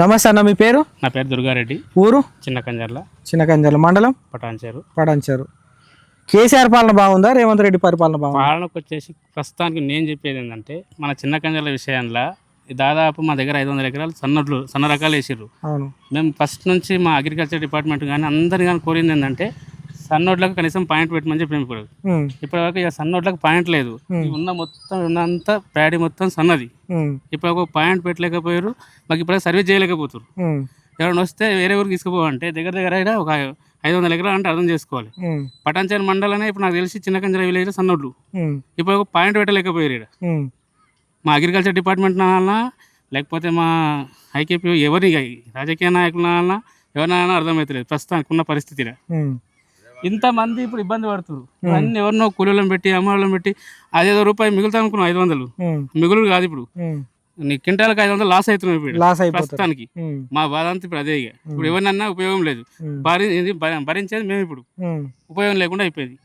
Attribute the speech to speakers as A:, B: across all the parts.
A: నమస్తే అన్న మీ పేరు?
B: నా పేరు దుర్గారెడ్డి.
A: ఊరు?
B: చిన్న కంజర్ల.
A: చిన్న కంజర్ల మండలం?
B: పటాన్చేరు.
A: పడంచారు కేసీఆర్ పాలన బాగుందా? రేవంత్ రెడ్డి పరిపాలన బాగుందా?
B: పాలనకు వచ్చేసి ప్రస్తుతానికి నేను చెప్పేది ఏంటంటే మన చిన్న కంజర్ల విషయంలో దాదాపు మా దగ్గర ఐదు వందల ఎకరాలు సన్నడ్లు సన్న రకాలు
A: అవును.
B: మేము ఫస్ట్ నుంచి మా అగ్రికల్చర్ డిపార్ట్మెంట్ కానీ అందరిని కానీ కోరింది ఏంటంటే సన్నోడ్లకు కనీసం పాయింట్ పెట్టమని చెప్పి ఇప్పుడు ఇప్పటివరకు ఇక సన్నోడ్లకు పాయింట్ లేదు. ఉన్న మొత్తం ఉన్నంత ప్యాడీ మొత్తం సన్నది. ఇప్పుడు ఒక పాయింట్ పెట్టలేకపోయారు మాకు ఇప్పుడు సర్వీస్ చేయలేకపోతారు ఎవరైనా వస్తే వేరే ఊరికి తీసుకుపోవాలంటే దగ్గర దగ్గర ఒక ఐదు వందల ఎకరాలు అంటే అర్థం చేసుకోవాలి. పటాన్చేరు మండలనే ఇప్పుడు నాకు తెలిసి చిన్న కంజర విలేజ్ సన్నోడ్లు ఇప్పుడు ఒక పాయింట్ పెట్టలేకపోయారు ఇక్కడ మా అగ్రికల్చర్ డిపార్ట్మెంట్ నాన్న లేకపోతే మా ఐకేపీ ఎవరి రాజకీయ నాయకుల నాన్న ఎవరినైనా అర్థమవుతలేదు ప్రస్తుతానికి ఉన్న పరిస్థితిలో. ఇంతమంది ఇప్పుడు ఇబ్బంది పడుతున్నారు అన్ని ఎవరినో కూలీలను పెట్టి అమ్మవాళ్ళని పెట్టి అదేదో రూపాయి మిగులుతా అనుకున్నాం ఐదు వందలు. మిగులు కాదు ఇప్పుడు. నీ క్వింటాలకు ఐదు వందలు లాస్ అవుతున్నాయి ఇప్పుడు.
A: లాస్
B: ప్రస్తుతానికి. మా బాధ అంతా ఇప్పుడు అదే ఇక. ఇప్పుడు ఎవరినన్నా ఉపయోగం లేదు. భరి భరించేది మేము ఇప్పుడు. ఉపయోగం లేకుండా అయిపోయింది.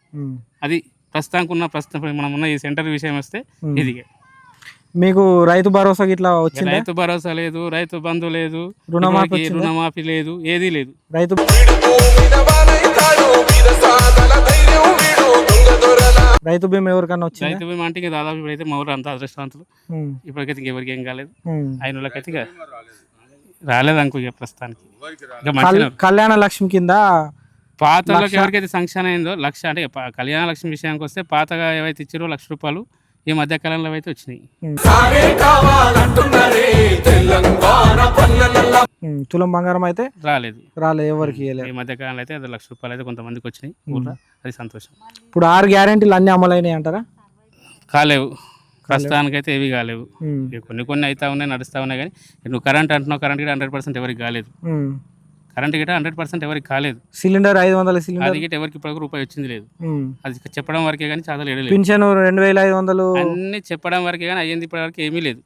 B: అది ప్రస్తుతానికి ఉన్న ప్రస్తుతం మనం ఉన్న ఈ సెంటర్ విషయం వస్తే. ఇది
A: మీకు రైతు భరోసా ఇట్లా వచ్చిందా?
B: రైతు భరోసా లేదు రైతు బంధు లేదు
A: రుణమాఫీ?
B: రుణమాఫీ లేదు ఏదీ లేదు.
A: రైతు రైతు బీమా ఎవరికన్నా వచ్చిందా?
B: రైతు బీమా అంటే ఇక దాదాపు ఇప్పుడైతే మా ఊరు అంతా అదృష్టవంతులు. ఇప్పటికైతే ఇంకెవరికి ఏం కాలేదు. అయిన వాళ్ళకైతే ఇక రాలేదు అనుకో ఇక ప్రస్తుతానికి.
A: కళ్యాణ లక్ష్మి కింద
B: పాత ఎవరికైతే సంక్షేమం అయిందో లక్ష అంటే కళ్యాణ లక్ష్మి విషయానికి వస్తే పాతగా ఏవైతే ఇచ్చారో లక్ష రూపాయలు ఈ మధ్య కాలంలో అయితే వచ్చినాయి.
A: తులం బంగారం అయితే
B: రాలేదు.
A: రాలేదు ఎవరికి ఇవ్వలేదు
B: ఈ మధ్య కాలంలో అయితే లక్ష రూపాయలు అయితే కొంతమందికి వచ్చినాయి అది సంతోషం.
A: ఇప్పుడు ఆరు గ్యారెంటీలు అన్ని అమలైనాయి అంటారా?
B: కాలేవు. ప్రస్తుతానికి అయితే ఏవి కాలేవు.
A: ఉమ్,
B: ఇక కొన్ని కొన్ని అవుతా ఉన్నాయి నడుస్తూ ఉన్నాయి కానీ నువ్వు కరెంట్ అంటున్నావు కరెంట్ గిట్ట హండ్రెడ్ పర్సెంట్ ఎవరికి కాలేదు.
A: ఉమ్.
B: కరెంట్ గిట్ట హండ్రెడ్ పర్సెంట్ ఎవరికి కాలేదు.
A: సిలిండర్ ఐదు వందల సిలిండర్.
B: అది గిట్ట ఎవరికి ఇప్పటివరకు రూపాయి వచ్చింది లేదు.
A: ఉమ్.
B: అది చెప్పడం వరకే కానీ చాలా లేదు.
A: పింఛను రెండు వేల ఐదు వందలు.
B: అన్ని చెప్పడం వరకే కానీ అయ్యింది ఇప్పటి వరకు ఏమీ లేదు.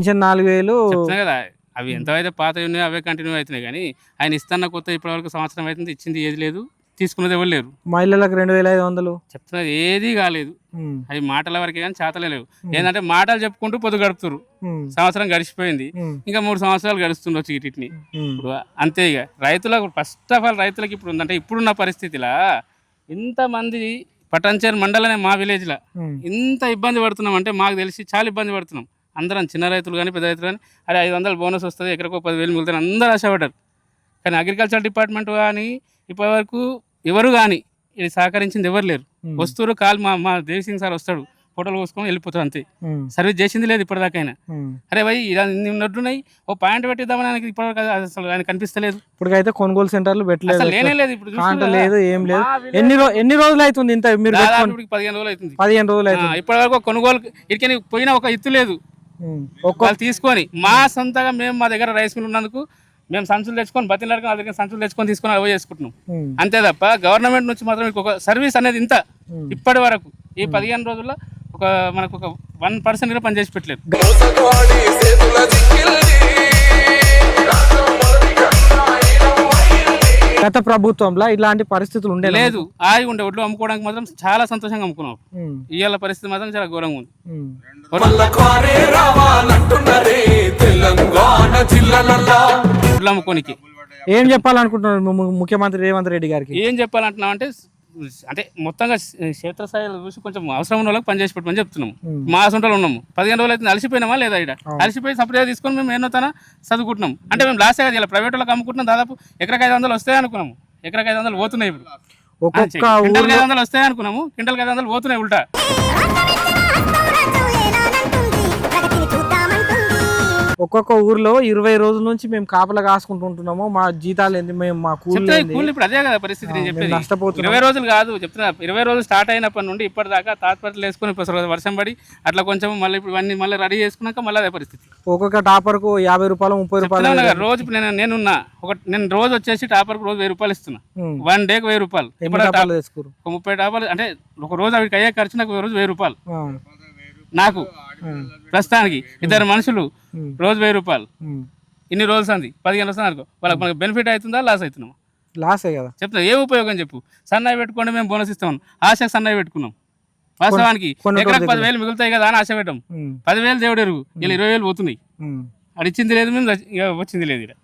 A: పింఛన్ నాలుగు వేలు
B: చెప్తున్నా కదా అవి ఎంతవైతే పాత ఉన్నాయో అవే కంటిన్యూ అవుతున్నాయి కానీ ఆయన ఇస్తున్న కొత్త ఇప్పటి వరకు సంవత్సరం అవుతుంది ఇచ్చింది ఏది లేదు తీసుకున్నది ఎవరు లేరు.
A: మహిళలకు రెండు వేల ఐదు వందలు.
B: చెప్తున్నది ఏది కాలేదు. అవి మాటల వరకే కానీ చేతలే లేవు. ఏంటంటే మాటలు చెప్పుకుంటూ పొద్దు గడుపుతారు సంవత్సరం గడిచిపోయింది. ఇంకా మూడు సంవత్సరాలు గడుస్తుండొచ్చు వీటిని. ఇప్పుడు అంతే ఇక. రైతులకు ఫస్ట్ ఆఫ్ ఆల్ రైతులకు ఇప్పుడు ఉందంటే ఇప్పుడున్న పరిస్థితిలా ఇంతమంది పటంచేరు మండలనే మా విలేజ్లో ఇంత ఇబ్బంది పడుతున్నాం అంటే మాకు తెలిసి చాలా ఇబ్బంది పడుతున్నాం. అందరం చిన్న రైతులు కానీ పెద్ద రైతులు కానీ అరే ఐదు వందలు బోనస్ వస్తుంది ఎక్కడికో పదివేలు మిగులుతాయి అందరూ ఆశపడ్డారు. కానీ అగ్రికల్చర్ డిపార్ట్మెంట్ కానీ ఇప్పటివరకు ఎవరు కానీ ఇది సహకరించింది ఎవరు లేరు. వస్తువులు కాలు మా మా దేవిసింగ్ సార్ వస్తాడు ఫోటోలు కోసుకొని వెళ్ళిపోతాడు అంతే. సర్వీస్ చేసింది లేదు ఇప్పటిదాకైనా. అరే భయ్ ఇలా ఉన్నట్టున్నాయి ఓ పాయింట్ పెట్టిద్దామని ఆయనకి ఇప్పటివరకు అసలు ఆయన కనిపిస్తలేదు.
A: ఇప్పటికైతే కొనుగోలు సెంటర్లు పెట్టలేదు.
B: లేనే లేదు ఇప్పుడు
A: లేదు ఏం లేదు. ఎన్ని ఎన్ని రోజులు అవుతుంది ఇంత మీరు
B: పదిహేను రోజులు అవుతుంది.
A: పదిహేను రోజులు అవుతుంది.
B: ఇప్పటి వరకు కొనుగోలు ఇక్కడికి పోయిన ఒక ఇత్తు లేదు. వాళ్ళు తీసుకొని మా సొంతగా మేము మా దగ్గర రైస్ మిల్ ఉన్నందుకు మేము సంచులు తెచ్చుకొని బతిలాడుకొని వాళ్ళ దగ్గర సంచులు తెచ్చుకొని తీసుకొని అవి చేసుకుంటున్నాం. అంతే తప్ప గవర్నమెంట్ నుంచి మాత్రం మీకు ఒక సర్వీస్ అనేది ఇంత. ఇప్పటి వరకు ఈ పదిహేను రోజుల్లో ఒక మనకు ఒక వన్ పర్సెంట్ కూడా పనిచేసి పెట్టలేదు.
A: గత ప్రభుత్వంలో ఇలాంటి పరిస్థితులు ఉండే
B: లేదు ఆగి ఉండే ఒడ్లు అమ్ముకోవడానికి మాత్రం చాలా సంతోషంగా అమ్ముకున్నాం ఇవాళ పరిస్థితి మాత్రం చాలా ఘోరంగా ఉంది. ఒడ్లు అమ్ముకోనికి.
A: ఏం చెప్పాలనుకుంటున్నారు ముఖ్యమంత్రి రేవంత్ రెడ్డి గారికి?
B: ఏం చెప్పాలంటున్నాం అంటే అంటే మొత్తంగా క్షేత్రస్థాయిలో చూసి కొంచెం అవసరం ఉన్న వాళ్ళకి పనిచేసి పెట్టమని చెప్తున్నాము. మా సొంతలో ఉన్నాము. పదిహేను రోజులు అయితే అలసిపోయినామా లేదా ఇక్కడ అలసిపోయి సపరేట్గా తీసుకొని మేము ఎన్నో తన చదువుకుంటున్నాం అంటే మేము లాస్ట్ కదా ఇలా ప్రైవేట్ వాళ్ళకి అమ్ముకుంటున్నాం. దాదాపు ఎకరకు ఐదు వందలు వస్తాయి అనుకున్నాము. ఎకరకు ఐదు వందలు పోతున్నాయి ఇప్పుడు. ఐదు వందలు వస్తాయి అనుకున్నాము. క్వింటల్ ఐదు వందలు పోతున్నాయి ఉల్టా.
A: ఒక్కొక్క ఊర్లో ఇరవై రోజుల నుంచి మేము కాపలా కాసుకుంటూ ఉంటున్నాము. మా జీతాలు ఏంది? మేము మా
B: కూలి ఇప్పుడు అదే కదా పరిస్థితి నేను చెప్పేది.
A: నష్టపోతున్నాం.
B: ఇరవై రోజులు కాదు చెప్తున్నా. ఇరవై రోజులు స్టార్ట్ అయినప్పటి నుండి ఇప్పటిదాకా తాత్పర్యలు వేసుకొని ఇప్పుడు వర్షం పడి అట్లా కొంచెం మళ్ళీ ఇప్పుడు అన్ని మళ్ళీ రెడీ చేసుకున్నాక మళ్ళీ అదే పరిస్థితి.
A: ఒక్కొక్క టాపర్కు యాభై రూపాయలు ముప్పై రూపాయలు
B: రోజు నేను నేనున్నా. ఒక నేను రోజు వచ్చేసి టాపర్కి రోజు వెయ్యి రూపాయలు ఇస్తున్నా. వన్ డేకి వెయ్యి రూపాయలు. ఇప్పుడు ఒక ముప్పై టాపాలు అంటే ఒక రోజు అవికి అయ్యే ఖర్చు నాకు రోజు వెయ్యి రూపాయలు. నాకు. ప్రస్తుతానికి ఇద్దరు మనుషులు రోజు వెయ్యి రూపాయలు. ఇన్ని రోజులు అంది. పదిహేను వస్తుంది అనుకో వాళ్ళకి మనకు బెనిఫిట్ అవుతుందా? లాస్ అవుతున్నాం
A: లాసే కదా.
B: చెప్తా ఏ ఉపయోగం చెప్పు. సన్నయ్య పెట్టుకోండి మేము బోనస్ ఇస్తాం. ఆశకు సన్నయ్య పెట్టుకున్నాం. వాస్తవానికి ఎకరకు
A: రోజులు
B: పదివేలు మిగులుతాయి కదా అని ఆశ పెట్టాం. పదివేలు దేవుడు ఎరుగు. ఇలా ఇరవై వేలు పోతున్నాయి. అది ఇచ్చింది లేదు మేము వచ్చింది లేదు ఇక్కడ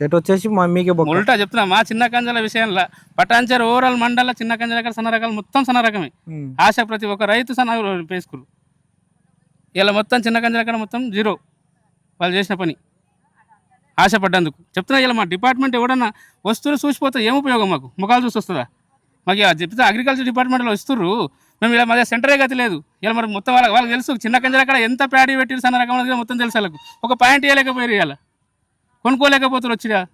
A: ఎటు వచ్చేసి మీకే
B: ఉల్టా చెప్తున్నా మా చిన్న కంజల విషయంలో పటాన్చర్ ఓవరాల్ మండల చిన్న కంజ రకాలు సన్న రకాలు మొత్తం సన్న రకమే. ఆశ ప్రతి ఒక్క రైతు సన్న పేసుకురు ఇలా మొత్తం చిన్న గంజల మొత్తం జీరో వాళ్ళు చేసిన పని. ఆశపడ్డందుకు. చెప్తున్నా ఇలా మా డిపార్ట్మెంట్ ఎవడన్నా వస్తువులు చూసిపోతే ఏం ఉపయోగం మాకు? ముఖాలు చూసి వస్తుందా? మాకు చెప్తే అగ్రికల్చర్ డిపార్ట్మెంట్లో వస్తుర్రు మేము ఇలా మా సెంటరే గతి లేదు. ఇలా మరి మొత్తం వాళ్ళకి వాళ్ళకి తెలుసు. చిన్న కంజర కాడ ఎంత ప్యాడీ పెట్టి సన్న రకం మొత్తం తెలుసు వాళ్ళకు. ఒక పాయింట్ ఇవ్వలేకపోయారు ఇవాళ కొనుక్కోలేకపోతారు వచ్చిరా.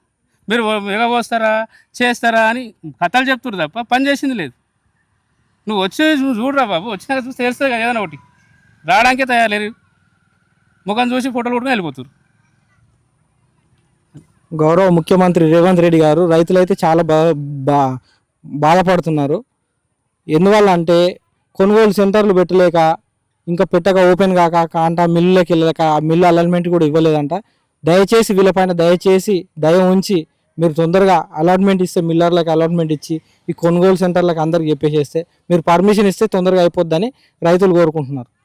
B: మీరు ఎగబోస్తారా చేస్తారా అని కథలు చెప్తున్నారు తప్ప పని చేసింది లేదు. నువ్వు వచ్చి చూడరా బాబు. వచ్చినాక చూస్తే తెలుస్తుంది కదా ఏదైనా ఒకటి. రావడానికే తయారు ముఖం చూసి ఫోటోలు కొట్టుకుని వెళ్ళిపోతారు
A: గౌరవ ముఖ్యమంత్రి రేవంత్ రెడ్డి గారు రైతులైతే చాలా బా బా బాధపడుతున్నారు. ఎందువల్ల అంటే కొనుగోలు సెంటర్లు పెట్టలేక ఇంకా పెట్టక ఓపెన్ కాక కాంట మిల్లులోకి వెళ్ళలేక ఆ మిల్లు అలైన్మెంట్ కూడా ఇవ్వలేదంట. దయచేసి వీళ్ళపైన దయచేసి దయ ఉంచి మీరు తొందరగా అలాట్మెంట్ ఇస్తే మిల్లర్లకు అలాట్మెంట్ ఇచ్చి ఈ కొనుగోలు సెంటర్లకు అందరికి చెప్పేసేస్తే మీరు పర్మిషన్ ఇస్తే తొందరగా అయిపోద్దని రైతులు కోరుకుంటున్నారు.